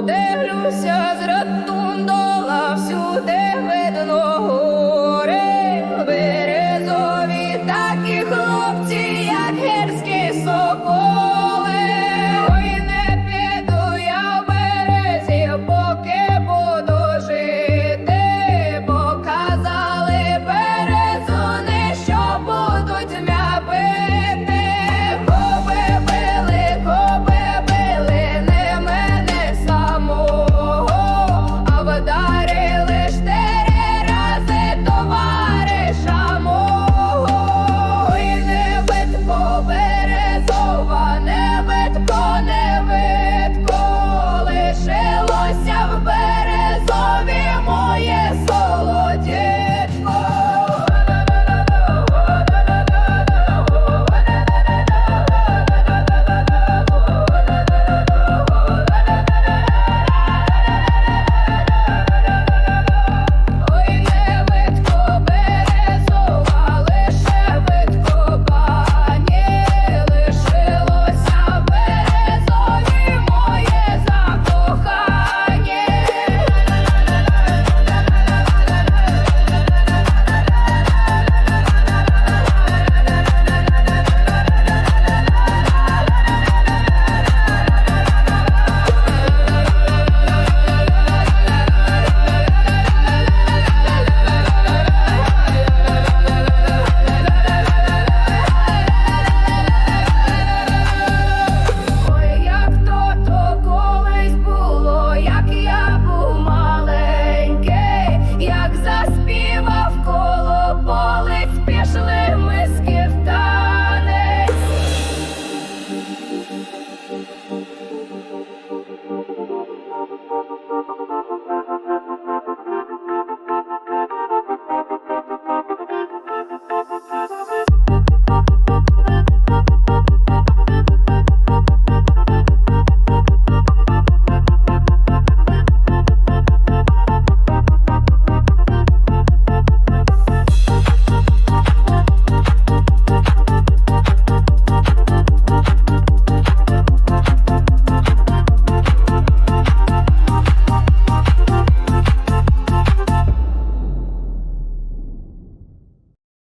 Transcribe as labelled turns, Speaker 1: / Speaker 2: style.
Speaker 1: дивлюся з ротундола, всюди.